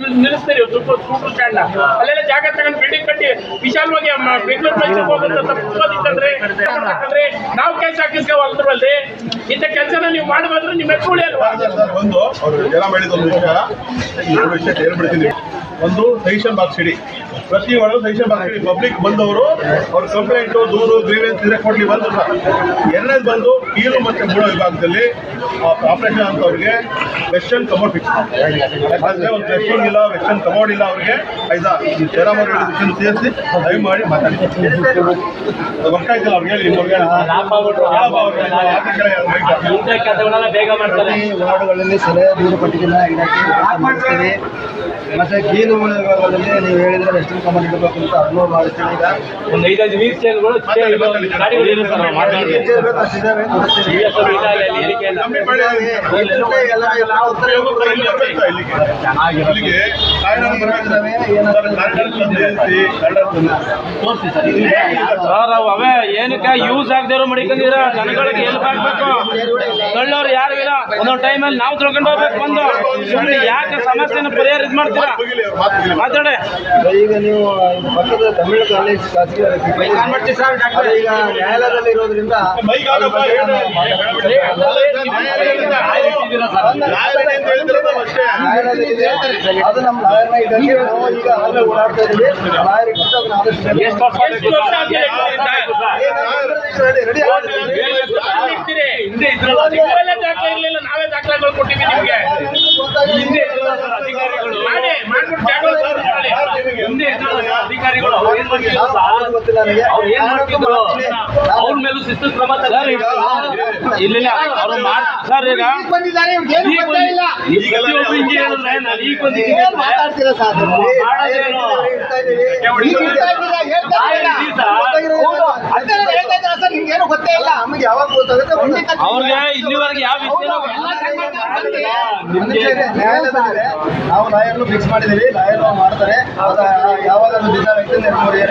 ನಿಲ್ಲಿಸ್ತೀರಿ super super stand ಅಲ್ಲೆಲ್ಲ ಜಾಗ ತಗೊಂಡು ಬಿಲ್ಡಿಂಗ್ ಕಟ್ಟಿ ವಿಶಾಲವಾಗಿ ಬೆಂಗಳೂರು ಮೈಸೂರು ಯಾಕಂದ್ರೆ ನಾವು ಕೆಲಸ ಹಾಕಿಸ್ಕೊವಲ್ದ್ರಲ್ರಿ ಇಂಥ ಕೆಲಸನ ನೀವು ಮಾಡಬಾರ್ದು ನಿಮ್ಮ ಎತ್ಕೊಳ್ಳಿ ಅಲ್ವಾ ಒಂದು ಜನ ಒಂದು ಸೈಷನ್ ಬಾಕ್ಸ್ ಇಡಿ ಪ್ರತಿ ವಾರ ಸೈಷನ್ ಬಾಕ್ಸ್ ಇಡಿ ಪಬ್ಲಿಕ್ ಬಂದವರು, ಅವ್ರ ಕಂಪ್ಲೇಂಟ್ ದೂರು ಗ್ರೀವೆನ್ಸ್ ಇದ್ರೆ ಕೊಡ್ಲಿ ಬಂದು ಎರಡನೇದು ಬಂದು ಕೀಲು ಮತ್ತು ಮೂಳ ವಿಭಾಗದಲ್ಲಿ ಆಪರೇಷನ್ ಅಂತವ್ರಿಗೆ ವೆಸ್ಟರ್ನ್ ಕಮರ್ ಫಿಕ್ಸ್ ಒಂದು ಇಲ್ಲ ವೆಸ್ಟರ್ನ್ ಕಮೋಡ್ ಇಲ್ಲ ಅವ್ರಿಗೆ ಆಯ್ತಾ ಈ ಜಯರಾಮ್ ಅವರು ಹೇಳಿದ ವಿಷಯ ಸೇರಿಸಿ ದಯಮಾಡಿ ಮಾತಾಡಿ. ಗೊತ್ತಾಯ್ತಿಲ್ಲ ಅವ್ರಿಗೆ ಹೇಳಿ ವಾರ್ಡ್ಗಳಲ್ಲಿ ಸಲಹೆ ಪಟ್ಟಿಗೆಲ್ಲ ಮಾಡ್ತೇವೆ. ಮತ್ತೆ ಗೀನು ವಿಭಾಗದಲ್ಲಿ ನೀವು ಹೇಳಿದ್ರೆ ವೆಸ್ಟರ್ನ್ ಕಮಾಂಡ್ ಇಡಬೇಕು ಅಂತ ಅನುಭವ ಮಾಡ್ತೀನಿ ಈಗ ಒಂದು ಐದೈದು ವೀಲ್ ಚೇರ್ಗಳು ಎಲ್ಲ ಇಲ್ಲಿಗೆ ಇಲ್ಲಿಗೆ ಕಾರಣ ಬರ್ಬೇಕಾದ್ರೆ ಸರ್. ಸರ್ ಅವು ಅವೇ ಏನಕ್ಕೆ ಯೂಸ್ ಆಗದಿರೋ ಇರೋ ಮಡಿಕೊಂಡಿರ ಜನಗಳಿಗೆ ಹೆಲ್ಪ್ ಆಗ್ಬೇಕು. ಕಳ್ಳವ್ರು ಯಾರು ಇಲ್ಲ? ಒಂದೊಂದು ಟೈಮಲ್ಲಿ ನಾವು ತಿಳ್ಕೊಂಡು ಹೋಗ್ಬೇಕು ಬಂದು. ಸುಮ್ಮನೆ ಯಾಕೆ ಸಮಸ್ಯೆನ ಪರಿಹಾರ ಇದು ಮಾಡ್ತೀರಾ. ಮಾತಾಡಿ. ಈಗ ನೀವು ಪಕ್ಕದ ತಮಿಳು ಕಾಲೇಜ್ ಖಾಸಗಿ ಡಾಕ್ಟರ್. ಈಗ ನ್ಯಾಯಾಲಯದಲ್ಲಿ ಇರೋದ್ರಿಂದ. ಅದು ನಮ್ಮ ನಾವು ಈಗ ಆಗಲೇ ಓಡಾಡ್ತಾ ಇದ್ದೀವಿ. ಅದನ್ನ ಆದಷ್ಟು ರೆಡಿ ನಾವೇ ದಾಖಲೆಗಳು ಕೊಟ್ಟಿದ್ದೀವಿ ನಿಮ್ಗೆ. ಮಾಡಿ ಮಾಡ್ಬಿಟ್ಟು ಹಿಂದೆ ಅಧಿಕಾರಿಗಳು. ಅವ್ರು ಏನ್ ಸರ್? ಗೊತ್ತಿಲ್ಲ ನನಗೆ ಅವ್ರು ಏನ್ ಮಾಡ್ತಿದ್ರು? ಅವ್ರ ಮೇಲೂ ಶಿಸ್ತು ಕ್ರಮ. ಇಲ್ಲ ಅವರು ಸರ್ ಈಗ ಬಂದಿದ್ದಾರೆ ಈಗ ಬಂದಿದ್ದೀನಿ ಹೇಳ್ತಾ? ಸರ್. ನಿಮ್ಗೆ ಏನು ಗೊತ್ತೇ ಇಲ್ಲ. ನಮಗೆ ಯಾವಾಗ ಗೊತ್ತಾಗುತ್ತೆ. ಅವ್ರಿಗೆ ಇಲ್ಲಿವರೆಗೆ ಯಾವ ವಿಷಯನೂ ನಿಮ್ಗೆ ನ್ಯಾಯಾಲಯದಲ್ಲಿದೆ. ನಾವು ಲಾಯರ್ನು ಫಿಕ್ಸ್ ಮಾಡಿದೀವಿ ಲಾಯರ್ ಮಾಡ್ತಾರೆ ಅದ ಯಾವಾಗ ಈಗ ನಮ್ಮವ್ರಿಗೆ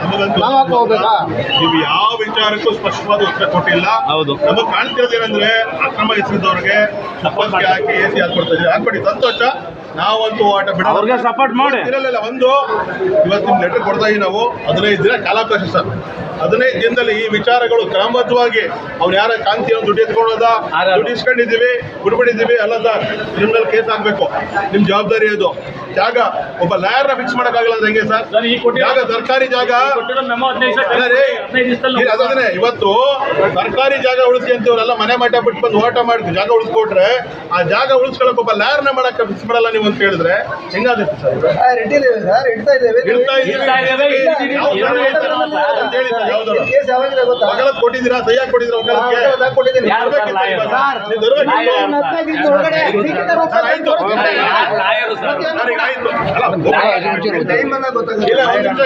ಆಗೋದಂತ ಹೋಗ್ಬೇಕಾ? ನೀವು ಯಾವ ವಿಚಾರಕ್ಕೂ ಸ್ಪಷ್ಟವಾದ ಉತ್ತರ ಕೊಟ್ಟಿಲ್ಲ. ಹೌದು. ನಮಗೆ ಕಾಣ್ತಿರೋದು ಏನಂದ್ರೆ ಅಕ್ರಮ ಎಸಗಿದವರಿಗೆ ತಪ್ಪಸ್ಗೆ ಹಾಕಿ ಸಿ ಹಾಕೊಡ್ತಾ ಇದ್ದೀವಿ ಹಾಕ್ಬಿಡಿ ಸಂತೋಷ. ನಾವಂತೂ ಆಟ ಬಿಡ ಸಪೋರ್ಟ್ ಮಾಡಿ. ಇರಲಿಲ್ಲ ಒಂದು. ಇವತ್ತು ನಿಮ್ಗೆ ಲೆಟರ್ ಕೊಡ್ತಾ ಇದೀವಿ ನಾವು. ಹದಿನೈದು ದಿನ ಕಾಲಾವಕಾಶ ಸರ್. ಹದಿನೈದು ದಿನದಲ್ಲಿ ಈ ವಿಚಾರಗಳು ಕ್ರಮಬದ್ಧವಾಗಿ ಅವ್ನು ಯಾರ ಕಾಂತಿ ದುಡ್ಡು ಎತ್ಕೊಳೋದ? ದುಡ್ಡು ಇಸ್ಕೊಂಡಿದ್ದೀವಿ ಬಿಡ್ಬಿಟ್ಟಿದ್ದೀವಿ ಅಲ್ಲ ಸರ್. ಕ್ರಿಮಿನಲ್ ಕೇಸ್ ಆಗಬೇಕು. ನಿಮ್ಮ ಜವಾಬ್ದಾರಿ ಅದು. ಜಾಗ ಒಬ್ಬ ಲಾಯರ್ನ ಫಿಕ್ಸ್ ಮಾಡಕ್ಕಾಗಲ್ಲ ಅಂದ್ರೆ ಹೆಂಗೆ ಸರ್? ಜಾಗ ಸರ್ಕಾರಿ ಜಾಗ. ಅದನ್ನೇ ಇವತ್ತು ಸರ್ಕಾರಿ ಜಾಗ ಉಳಿಸಿ ಅಂತವ್ರೆಲ್ಲ ಮನೆ ಮಠ ಬಿಟ್ಟು ಬಂದು ಹೋರಾಟ ಮಾಡಿ ಜಾಗ ಉಳಿಸ್ಕೊಟ್ರೆ ಆ ಜಾಗ ಉಳಿಸ್ಕೊಳಕ್ ಒಬ್ಬ ಲಾಯರ್ನ ಮಾಡಕ್ಕೆ ಫಿಕ್ಸ್ ಮಾಡಲ್ಲ ನೀವು ಅಂತ ಹೇಳಿದ್ರೆ ಹೆಂಗಾಗುತ್ತೆ ಸರ್? ಇಡ್ತಾ ಇದ್ದೇವೆ. ಕೊಟ್ಟಿದ್ದೀರಾ? ಕೊಟ್ಟಿದ್ದೀರಾ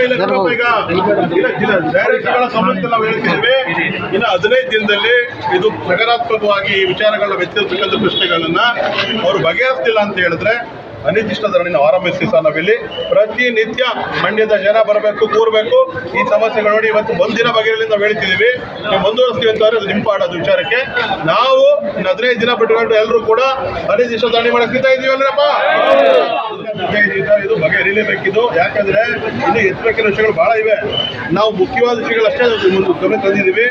ಇಲ್ಲ ಇಲ್ಲ ಸಂಬಂಧ ನಾವು ಹೇಳ್ತಿದ್ದೇವೆ. ಇನ್ನು ಹದಿನೈದು ದಿನದಲ್ಲಿ ಇದು ಸಕಾರಾತ್ಮಕವಾಗಿ ಈ ವಿಚಾರಗಳನ್ನ ವ್ಯತ್ಯಸ್ತಕ್ಕಂಥ ಪ್ರಶ್ನೆಗಳನ್ನ ಅವರು ಬಗೆಹರಿಸ್ತಿಲ್ಲ ಅಂತ ಹೇಳಿದ್ರೆ ಅನಿರ್ದಿಷ್ಟ ಧರಣಿ ಆರಂಭಿಸಿ ಸಹ ನಾವಿಲ್ಲಿ ಪ್ರತಿನಿತ್ಯ ಮಂಡ್ಯದ ಜನ ಬರಬೇಕು, ಕೂರಬೇಕು. ಈ ಸಮಸ್ಯೆಗಳು ನೋಡಿ ಇವತ್ತು ಒಂದಿನ ಬಗೆಯಲ್ಲಿ ನಾವು ಹೇಳ್ತಿದ್ದೀವಿ. ನೀವು ಮುಂದುವರಿಸ್ತೀವಿ ಅಂತಂದ್ರೆ ಅದು ನಿಂಪಾಡೋದು ವಿಚಾರಕ್ಕೆ. ನಾವು ಹದಿನೈದು ದಿನ ಬಿಟ್ಟುಕೊಂಡು ಎಲ್ಲರೂ ಕೂಡ ಅನಿರ್ದಿಷ್ಟ ಧರಣಿ ಸಿದ್ಧ ಇದೀವಲ್ಲಪ್ಪ ಹದಿನೈದು ಇದು ಬಗೆಹರಿಲೇಬೇಕಿದ್ದು ಯಾಕಂದ್ರೆ ಇಲ್ಲಿ ಎತ್ತಬೇಕಿರೋ ವಿಷಯಗಳು ಬಹಳ ಇವೆ. ನಾವು ಮುಖ್ಯವಾದ ವಿಷಯಗಳಷ್ಟೇ ಒಂದು ಗಮನ ತಂದಿದ್ದೀವಿ.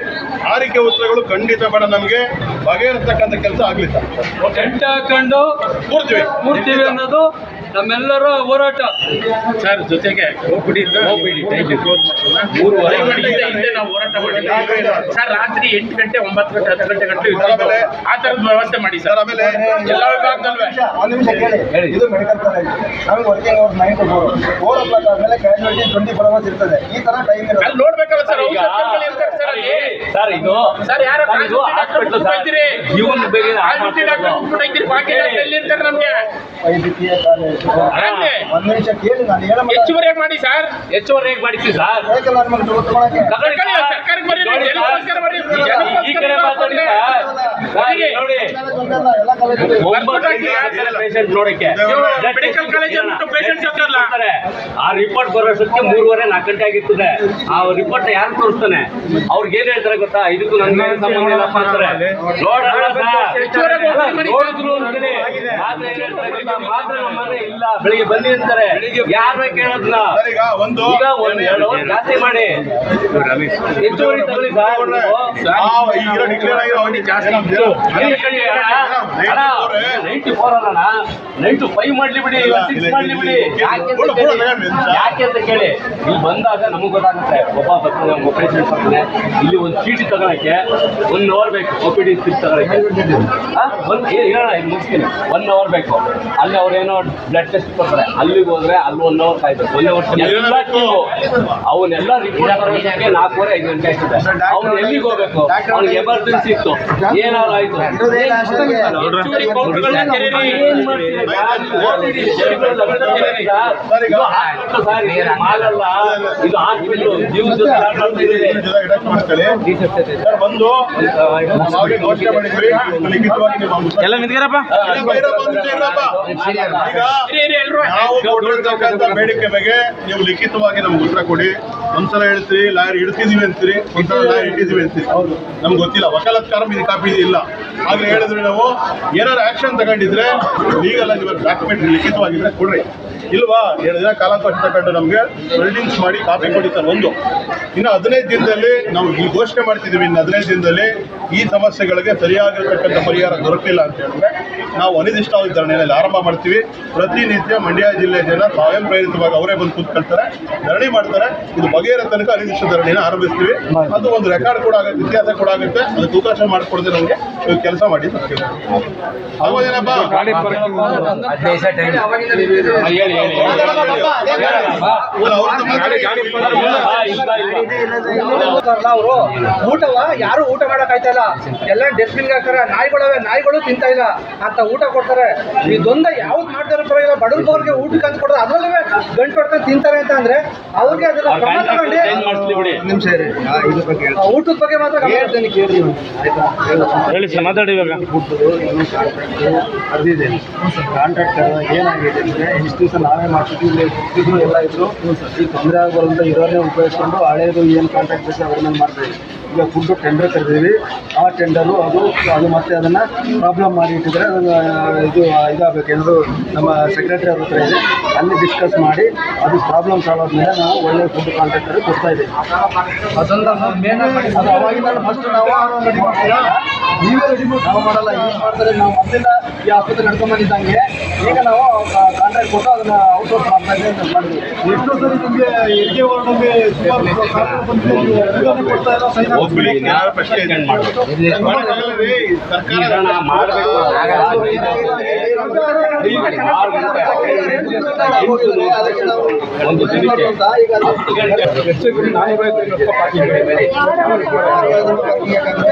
ಆರಿಕೆ ಉತ್ತರಗಳು ಖಂಡಿತ ಬೇಡ ನಮಗೆ. ಬಗೆಹರಿಸ್ತಕ್ಕಂಥ ಕೆಲಸ ಆಗ್ಲಿಲ್ಲ. ಸರ್ ಟೆಂಟ್ ಹಾಕೊಂಡು ಕೂರ್ತೀವಿ ಕೂರ್ತೀವಿ ಅನ್ನೋದು ನಮ್ಮೆಲ್ಲರ ಹೋರಾಟ. ಸರ್ ಜೊತೆಗೆ ಹೋಗ್ಬಿಡಿ ಹೋಗ್ಬಿಡಿ. ಹಿಂದೆ ನಾವು ಹೋರಾಟ ಮಾಡಿದ್ವಿ ಸರ್ ರಾತ್ರಿ ಎಂಟು ಗಂಟೆ ಒಂಬತ್ತು ಗಂಟೆ ಹತ್ತು ಗಂಟೆ ಗಂಟೆ. ಆ ತರದ ವ್ಯವಸ್ಥೆ ಮಾಡಿ ಸರ್. ಆಮೇಲೆ ಎಲ್ಲ ವಿಭಾಗದಲ್ವೇ? ಒಂದು ನಿಮಿಷ ಕೇಳಿ. ಇದು ಮೆಡಿಕಲ್ ಕಾಲೇಜ್ ನಮ್ಗೆ working hours nine to four four o'clock ಆದ್ಮೇಲೆ ಕ್ಯಾಶುಯಾಲಿಟಿ ಟ್ವೆಂಟಿ ಫೋರ್ ಅವರ್ಸ್ ಇರ್ತದೆ. ಈ ತರ ಟೈಮ್ ಇರುತ್ತೆ ಅಲ್ಲಿ ನೋಡ್ಬೇಕಲ್ಲ ಸರ್ ಸರ್ ಅಲ್ಲಿ. ಸರ್ ಇದು ಸರ್ ಯಾರು ಸರ್, ಇದು ಹಾಸ್ಪಿಟ್ಲ್ ಹೋಗ್ತೀರಿ ಜೀವನ ಬಗ್ಗೆ ಡಾಕ್ಟರ್ ಹೋಗ್ಬಿಟ್ಟೈತೀರಿ ಬಾಕಿ ಡಾಕ್ಟರ್ ಎಲ್ಲಿರ್ತಾರೆ ನಮ್ಗೆ? ವೈದ್ಯಕೀಯ ಕಾಲೇಜ್. ಒಂದ್ ನಿಮಿಷ ಕೇಳಿ ನಾನು ಹೇಳ ಹೆಚ್ಚುವರಿಯಾಗಿ ಮಾಡಿ ಸರ್. ಹೆಚ್ಚುವರಿಯಾಗಿ ಮಾಡಿಸಿ ಸರ್. ಕಾಲೇಜ್ ಪೇಷಂಟ್ ನೋಡಕ್ಕೆ ಮೆಡಿಕಲ್ ಕಾಲೇಜ್. ಆ ರಿಪೋರ್ಟ್ ಬರೋಷ್ಟಕ್ಕೆ ಮೂರುವರೆ ನಾಲ್ಕು ಗಂಟೆ ಆಗಿರ್ತದೆ ಆ ರಿಪೋರ್ಟ್ ಯಾರು ತೋರಿಸ್ತಾನೆ ಅವ್ರಿಗೆ ಏನ್ ಹೇಳ್ತಾರೆ ಗೊತ್ತಾ ಇದಕ್ಕೂ ನನ್ನ ಸಂಬಂಧ ಇಲ್ಲಪ್ಪ ಅಂತಾರೆ ಸರ್. ಹೆಚ್ಚುವರೆಗೆ ಹೋಗ್ಲಿ ಮನೆ. ನೋಡಿದ್ರು ಅಂತೀನಿ. ಮಾತ್ರ ಏನ್ ಹೇಳ್ತಾರೆ ಗೊತ್ತಾ? ಮಾತ್ರ ನಮ್ಮನೆ ಇಲ್ಲ. ಬೆಳಿಗ್ಗೆ ಬನ್ನಿ ಅಂತಾರೆ. ಯಾರ ಕೇಳೋದ್ನ ಈಗ ಒಂದು ಎರಡು ಜಾಸ್ತಿ ಮಾಡಿ. ಹೆಚ್ಚುವರಿ ತಗೊಳ್ಳಿ ಸರ್ ಡಿಕ್ಲೇರ್ ಆಗಿರೋ ಜಾಸ್ತಿ. ನೈಂಟಿ ಫೋರ್ ಅಲ್ಲಣ್ಣ ನೈಂಟು ಫೈವ್ ಮಾಡ್ಲಿ ಬಿಡಿ ಇಲ್ಲ, ಸಿಕ್ಸ್ ಮಾಡ್ಲಿ ಬಿಡಿ. ಯಾಕೆ ಅಂತ ಕೇಳಿ. ಇಲ್ಲಿ ಬಂದಾಗ ನಮಗೆ ಗೊತ್ತಾಗುತ್ತೆ. ಒಬ್ಬ ಬರ್ತಾನೆ ಒಬ್ಬ ಪೇಷಂಟ್ ಬರ್ತಾನೆ ಇಲ್ಲಿ ಒಂದು ಚೀಟಿ ತಗೊಳಕ್ಕೆ ಒನ್ ಅವರ್ ಬೇಕು. ಒ ಪಿ ಡಿ ಸ್ಲಿಪ್ ತಗೊಳಕ್ಕೆ. ಆ? ಒಂದ್ ಏ- ಹೇಳೋಣ ಇದು ಮುಗಿಸ್ತೀನಿ. ಒನ್ ಅವರ್ ಬೇಕು. ಅಲ್ಲಿ ಅವ್ರೇನೋ ಬ್ಲಡ್ ಟೆಸ್ಟ್ ಕೊಡ್ತಾರೆ. ಅಲ್ಲಿಗೆ ಹೋದ್ರೆ ಅಲ್ಲಿ ಒನ್ ಅವರ್ ಕಾಯ್ಬೇಕು. One hour. ಅವನ್ನೆಲ್ಲ ರಿಪೋರ್ಟ್ ಬರೋದಕ್ಕೆ ನಾಲ್ಕೂವರೆ ಐದು ಗಂಟೆ ಆಗ್ತದೆ ಅವ್ನು ಎಲ್ಲಿಗೆ ಹೋಗ್ಬೇಕು? ಅವ್ನಿಗೆ ಎಮರ್ಜೆನ್ಸಿ ಇತ್ತು. ಏನಾದ್ರು ಆಯ್ತು. ಎಲ್ಲ ನಿಂತ್ಕರಪ್ಪ. ಬೇಡಿಕೆ ಬಗ್ಗೆ ನೀವು ಲಿಖಿತವಾಗಿ ನಮ್ಗೆ ಉತ್ತರ ಕೊಡಿ. ಒಂದ್ಸಲ ಹೇಳ್ತೀರಿ, ಲಾಯರ್ ಇಡ್ತಿದೀವಿ ಅಂತೀರಿ, ಒಂದ್ಸಲ ಲಾಯರ್ ಇಟ್ಟಿದೀವಿ ಅಂತೀರಿ. ನಮ್ಗೆ ಗೊತ್ತಿಲ್ಲ, ವಕಾಲತ್ಕಾರ, ಇದು ಕಾಪಿ ಇಲ್ಲ. ಆಗ್ಲೇ ಹೇಳಿದ್ರೆ ನಾವು ಏನಾದ್ರು ಆಕ್ಷನ್ ತಗೊಂಡಿದ್ರೆ ಲೀಗಲ್ ಆಗಿ ಡಾಕ್ಯುಮೆಂಟ್ ಲಿಖಿತವಾಗಿದ್ರೆ ಕೊಡ್ರಿ. ಇಲ್ವಾ? ಎರಡು ದಿನ ಕಾಲಾವಕಾಶ ತಗೊಂಡು ನಮಗೆ ಬಿಲ್ಡಿಂಗ್ಸ್ ಮಾಡಿ ಕಾಪಿ ಕೊಡಿ ಒಂದು. ಇನ್ನು ಹದಿನೈದು ದಿನದಲ್ಲಿ ನಾವು ಈ ಘೋಷಣೆ ಮಾಡ್ತಿದ್ದೀವಿ, ಇನ್ನು ಹದಿನೈದು ದಿನದಲ್ಲಿ ಈ ಸಮಸ್ಯೆಗಳಿಗೆ ಸರಿಯಾಗಿರ್ತಕ್ಕಂಥ ಪರಿಹಾರ ದೊರಕಿಲ್ಲ ಅಂತ ಹೇಳಿದ್ರೆ ನಾವು ಅನಿರ್ದಿಷ್ಟಾವಧಿ ಧರಣಿಯಲ್ಲಿ ಆರಂಭ ಮಾಡ್ತೀವಿ. ಪ್ರತಿನಿತ್ಯ ಮಂಡ್ಯ ಜಿಲ್ಲೆ ಜನ ಸ್ವಯಂ ಪ್ರೇರಿತವಾಗಿ ಅವರೇ ಬಂದು ಕೂತ್ಕೊಳ್ತಾರೆ, ಧರಣಿ ಮಾಡ್ತಾರೆ. ಇದು ಬಗೆಯಿರೋ ತನಕ ಅನಿರ್ದಿಷ್ಟ ಧರಣಿನ ಆರಂಭಿಸ್ತೀವಿ. ಅದು ಒಂದು ರೆಕಾರ್ಡ್ ಕೂಡ ಆಗುತ್ತೆ, ಇತಿಹಾಸ ಕೂಡ ಆಗುತ್ತೆ. ಅದಕ್ಕೆ ಅವಕಾಶ ಮಾಡಿಕೊಡದೆ ನಮಗೆ ಕೆಲಸ ಮಾಡಿ. ಅವರು ಊಟವ? ಯಾರು ಊಟ ಮಾಡಕ್ ಆಯ್ತಾ ಇಲ್ಲ ಎಲ್ಲ ಡಸ್ಟ್ಬಿನ್ ಹಾಕ್ತಾರೆ. ನಾಯಿಗಳವೆ ನಾಯಿಗಳು ತಿಂತಾ ಇಲ್ಲ. ಅಂತ ಊಟ ಕೊಡ್ತಾರೆ. ಇದೊಂದ ಯಾವ್ದು ಮಾಡ್ತಾರೆ ಪರವಾಗಿಲ್ಲ. ಬಡವ್ರ ಊಟಕ್ಕೆ ಅಂತ ಕೊಡ್ತಾರೆ ಅದ್ರಲ್ಲೇ ಗಂಟು ಹೊಡ್ಕೊಂಡು ತಿಂತಾರೆ ಅಂತ ಅಂದ್ರೆ ಅವ್ರಿಗೆ ಅದನ್ನ ಕ್ರಮ ತಗೊಂಡು ಊಟದ ಬಗ್ಗೆ ಮಾತ್ರ ಹೇಳಿ. ಸರ್ ಮಾತಾಡಿ ಇವಾಗ. ಇನ್ನೂ ಕಾಂಟ್ರಾಕ್ಟ್ ಅರ್ದಿದೆ ಕಾಂಟ್ರಾಕ್ಟ್ ಏನಾಗಿದೆ ಅಂದರೆ ಇಷ್ಟು ದಿವಸ ನಾವೇ ಮಾಡ್ತಿದ್ವಿ ಇದ್ರು ಎಲ್ಲ ಇದ್ರು ಈ ತೊಂದರೆ ಆಗಬಾರ್ದು ಇರೋನೇ ಉಪಯೋಗಿಸ್ಕೊಂಡು ಹಳೇದು ಏನು ಕಾಂಟ್ರಾಕ್ಟ್ ಬೇಕು ಅವ್ರನ್ನ ಮಾಡ್ತಾ ಇದ್ವಿ ಈಗ ಫುಡ್ಡು ಟೆಂಡರ್ ಕರೆದಿದ್ದೀವಿ ಆ ಟೆಂಡರು ಅದು ಅದು ಮತ್ತೆ ಅದನ್ನು ಪ್ರಾಬ್ಲಮ್ ಮಾಡಿ ಇಟ್ಟಿದ್ರೆ ಅದನ್ನು ಇದು ಇದಾಗಬೇಕು. ಎಂದು ನಮ್ಮ ಸೆಕ್ರೆಟರಿ ಅವ್ರ ಹತ್ರ ಇದೆ. ಅಲ್ಲಿ ಡಿಸ್ಕಸ್ ಮಾಡಿ ಅದು ಪ್ರಾಬ್ಲಮ್ ಸಾಲ್ವ್ ಆದಮೇಲೆ ನಾವು ಒಳ್ಳೆ ಫುಡ್ ಕಾಂಟ್ರಾಕ್ಟರ್ ಕೊಡ್ತಾ ಇದ್ದೀವಿ. ಅದೊಂದು ಮೇನ್ ಅದು ಅವಾಗಿಂದ ಫಸ್ಟ್ ನಾವು ರೆಡಿ ಮಾಡ್ತೀರಾ? ನೀವೇ ರೆಡಿ ನಾವು ಮಾಡಲ್ಲ. ಮಾಡ್ತಾರೆ ನಾವು ಮೊದಲಿಂದ ಈ ಆಸ್ಪತ್ರೆ ನಡ್ಕೊಂಬಂದಿದ್ದಂಗೆ ಈಗ ನಾವು ಕಾಂಟ್ರಾಕ್ಟ್ ಕೊಟ್ಟು ಅದನ್ನ ಔಟ್ಸೋರ್ಸ್ ಮಾಡ್ತಾ ಮಾಡಿದ್ವಿ ಎಷ್ಟೋ ಸರಿ ನಿಮಗೆ ಹೆರಿಗೆ ಮಾಡ್ಬೇಕು. ಒಂದು ದಿನಕ್ಕೆ ಗಂಟೆ